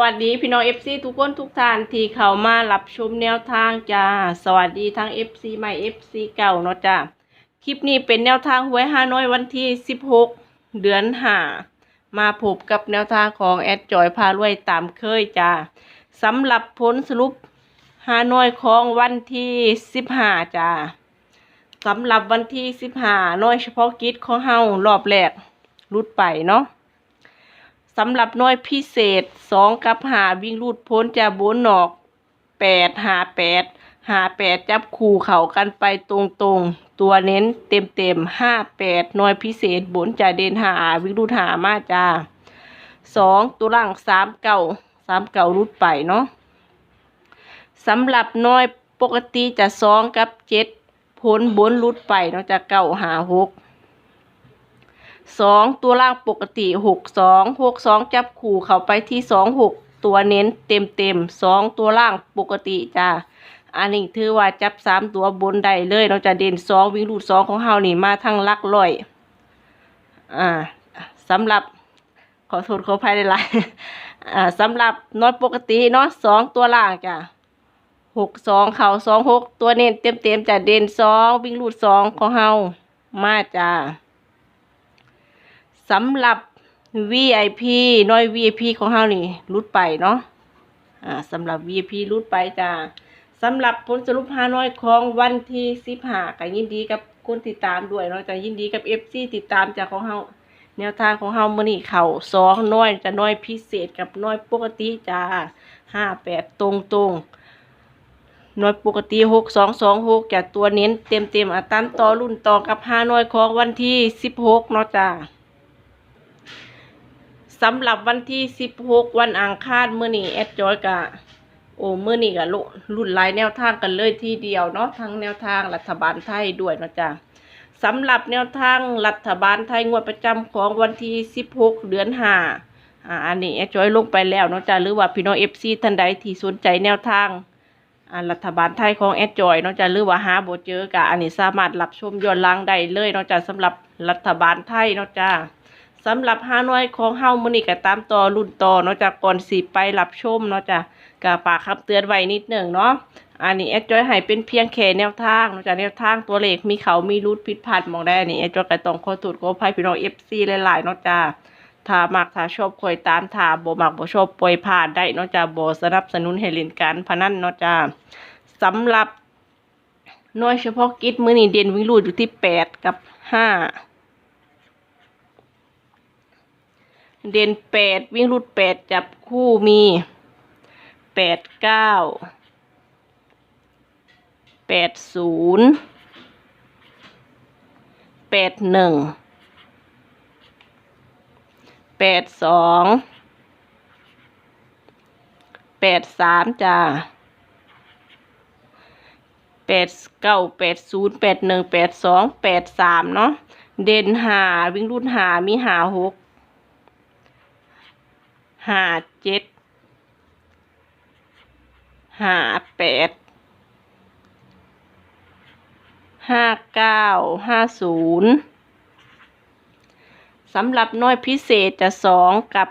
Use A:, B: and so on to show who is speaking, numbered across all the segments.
A: วัสดีพี่น้องเอฟซีทุกคนทุกท่านที่เข้ามารับชมแนวทางจ้า สวัสดีทั้งเอฟซีใหม่เอฟซีเก่าเนาะจ้าคลิปนี้เป็นแนวทางหวยฮานอยวันที่16เดือนห้ามาพบกับแนวทางของแอดจอยพารวยตามเคยจ้าสำหรับผลสรุปฮานอยของวันที่15จ้าสำหรับวันที่15น้อยเฉพาะกิจของเฮารอบแรกรุดไปเนาะ สำหรับน้อยพิเศษสองกับหาวิ่งรูดพ้นจะบนหนอกแปดหาแปดหาแปดจับคู่เข่ากันไปตรงๆตัวเน้นเต็มเต็มห้าแปดน้อยพิเศษบนจะเด่นหาวิ่งรูดหามาจ้าสองตัวล่างสามเก่าสามเก่ารุดไปเนาะสำหรับน้อยปกติจะสองกับเจ็ดพ้นบนรุดไปเนาะจะเก่าหาหก สองตัวล่างปกติหกสองหกสองจับขู่เข้าไปที่สองหกตัวเน้นเต็มเต็มสองตัวล่างปกติจ้าอันนี้ถือว่าจับสามตัวบนได้เลยเราจะเด่นสองวิ่งรูดสองของเฮานี่มาทั้งลักร้อยอ่าสำหรับขอโทษขอภัยหลายๆอ่าสำหรับน้อยปกติเนาะสองตัวล่างจ้ะหกสองเข่าสองหกตัวเน้นเต็มเต็มจะเด่นสองวิ่งรูดสองของเฮามาจ้า สำหรับ VIP น้อย VIP ของเฮานี่รุดไปเนาะอ่าสำหรับ VIP รุดไปจ้าสำหรับผลสรุปฮานอยของวันที่15ก็ยินดีกับคนติดตามด้วยเนาะจะยินดีกับ FC ติดตามจากของเฮาแนวทางของเฮามื้อนี้เข้าสองน้อยจะน้อยพิเศษกับน้อยปกติจ้า58ตรงตรงน้อยปกติ6226จะตัวเน้นเต็มเต็มอะตามต่อรุ่นต่อกับฮาน้อยของวันที่16เนาะจ้า สำหรับวันที่16วันอังคารเมื้อนี้แอดจอยกะโอ้เมื้อนี้กะรุ่นหลายแนวทางกันเลยทีเดียวเนาะทั้งแนวทางรัฐบาลไทยด้วยนะจ้ะสำหรับแนวทางรัฐบาลไทยงวดประจำของวันที่16เดือน5อ่าอันนี้แอดจอยลงไปแล้วเนาะจ้ะหรือว่าพี่น้อง FC ท่านใดที่สนใจแนวทางอ่ารัฐบาลไทยของแอดจอยเนาะจ้ะหรือว่าหาโบเจอกะอันนี้สามารถรับชมย้อนหลังได้เลยเนาะจ้ะสำหรับรัฐบาลไทยเนาะจ้ะ สำหรับฮานอยของเฮามื้อนี้ก็ตามต่อรุ่นต่อเนาะจากก่อนสิไปรับชมเนาะจ้ะก็ฝากคำเตือนไว้นิดหนึ่งเนาะอันนี้แอดจอยให้เป็นเพียงแค่แนวทางเนาะจ้ะแนวทางตัวเลขมีเขามีรุดผิดพลาดมองได้อันนี่แอดจอยก็ต้องขอโทษขออภัยพี่น้อง FC หลายๆเนาะจ้ะถ้ามักถ้าชอบคอยตามถ้าบ่มักบ่ชอบปล่อยผ่านได้เนาะจ้ะบ่สนับสนุนให้เล่นการพนันเนาะจ้ะสำหรับน่วยเฉพาะกิจมื้อนี้เด่นวิ่งรูดอยู่ที่แปดกับห้า เด่นแปดวิ่งรูดแปดจับคู่มีแปดเก้าแปดศูนย์แปดหนึ่งแปดสองแปดสามจ้าแปดเก้าแปดศูนย์แปดหนึ่งแปดสองแปดสามเนาะเด่นหาวิ่งรูดหามีหาหก ห้าเจ็ดห้าแปดห้าเก้าห้าศูนย์สำหรับน้อยพิเศษจะสองกับ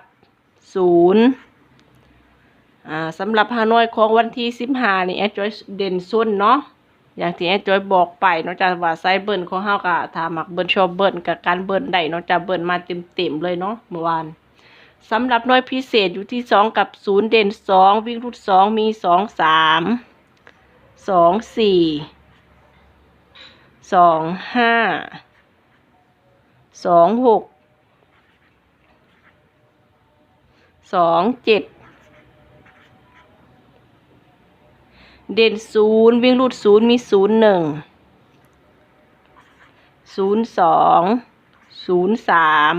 A: ศูนย์อ่าสำหรับฮานอยของวันที่สิบห้านี่แอดจอยเด่นส้นเนาะอย่างที่แอดจอยบอกไปเนอกจากว่าไซเบิร์นของเฮากะถ้ามักเบิร์นชอบเบิร์นกับการเบิร์นได้เนอกจากเบิร์นมาเต็มๆเลยเนาะเมื่อวาน สำหรับน่วยพิเศษอยู่ที่สองกับศูนย์เด่นสองวิ่งรูดสองมีสองสามสองสี่สองห้าสองหกสองเจ็ดเด่นศูนย์วิ่งรูดศูนย์มีศูนย์หนึ่งศูนย์สองศูนย์สาม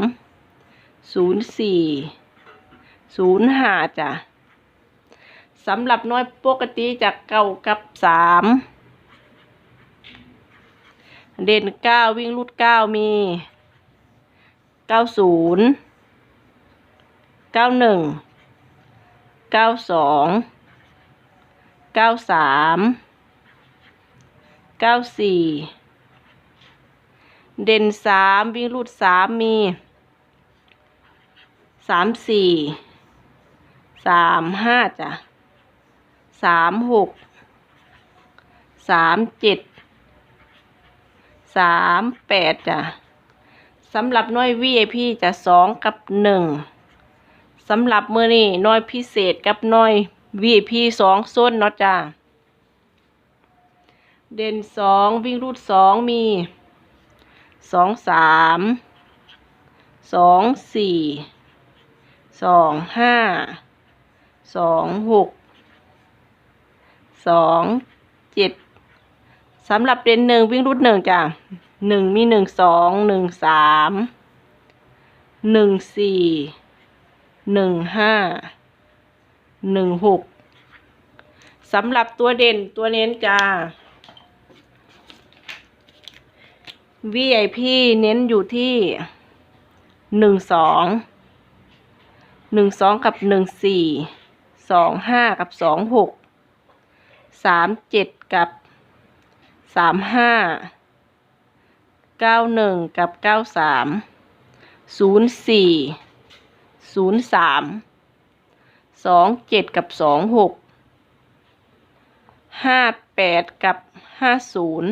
A: ศูนย์สี่ศูนย์ห้าจ้ะสำหรับน้อยปกติจากเก้ากับสามเด่นเก้าวิ่งรูดเก้ามีเก้าศูนย์เก้าหนึ่งเก้าสองเก้าสามเก้าสี่เด่นสามวิ่งรูดสามมี สามสี่สามห้าจ้ะสามหกสามเจ็ดสามแปดจ้ะสำหรับน้อย VIP จะสองกับหนึ่งสำหรับมือนี้หน้อยพิเศษกับน้อย VIP สองส้นเนาะจ้ะเด่นสองวิ่งรูดสองมีสองสามสองสี่ สองห้าสองหกสองเจ็ดสำหรับเด่นหนึ่งวิ่งรูดหนึ่งจ้ะหนึ่งมีหนึ่งสองหนึ่งสามหนึ่งสี่หนึ่งห้าหนึ่งหกสำหรับตัวเด่นตัวเน้นจ้า VIP เน้นอยู่ที่หนึ่งสอง หนึ่งสองกับหนึ่งสี่สองห้ากับสองหกสามเจ็ดกับสามห้าเก้าหนึ่งกับเก้าสามศูนย์สี่ศูนย์สามสองเจ็ดกับสองหกห้าแปดกับห้าศูนย์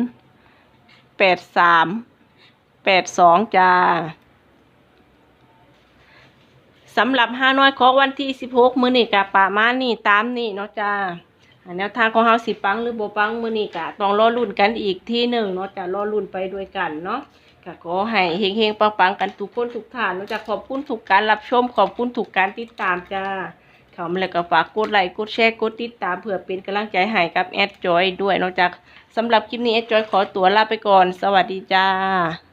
A: แปดสามแปดสองจ้า สำหรับห้าน้อยของวันที่สิบหกมื้อนี้กะประมาณนี้ตามนี้เนาะจ้าแนวทางของเฮาสิปังหรือโบปังมื้อนี้กะต้องรอลุ้นกันอีกที่หนึ่งเนาะจ้ารอลุ้นไปด้วยกันเนาะก็ขอให้เฮงๆปังๆกันทุกคนทุกท่านเนาะจ้าขอบคุณทุกการรับชมขอบคุณทุกการติดตามจ้าเขามาแล้วก็ฝากกดไลค์กดแชร์กดติดตามเพื่อเป็นกำลังใจให้กับแอดจอยด้วยนอกจากสำหรับคลิปนี้แอดจอยขอตัวลาไปก่อน สวัสดีจ้า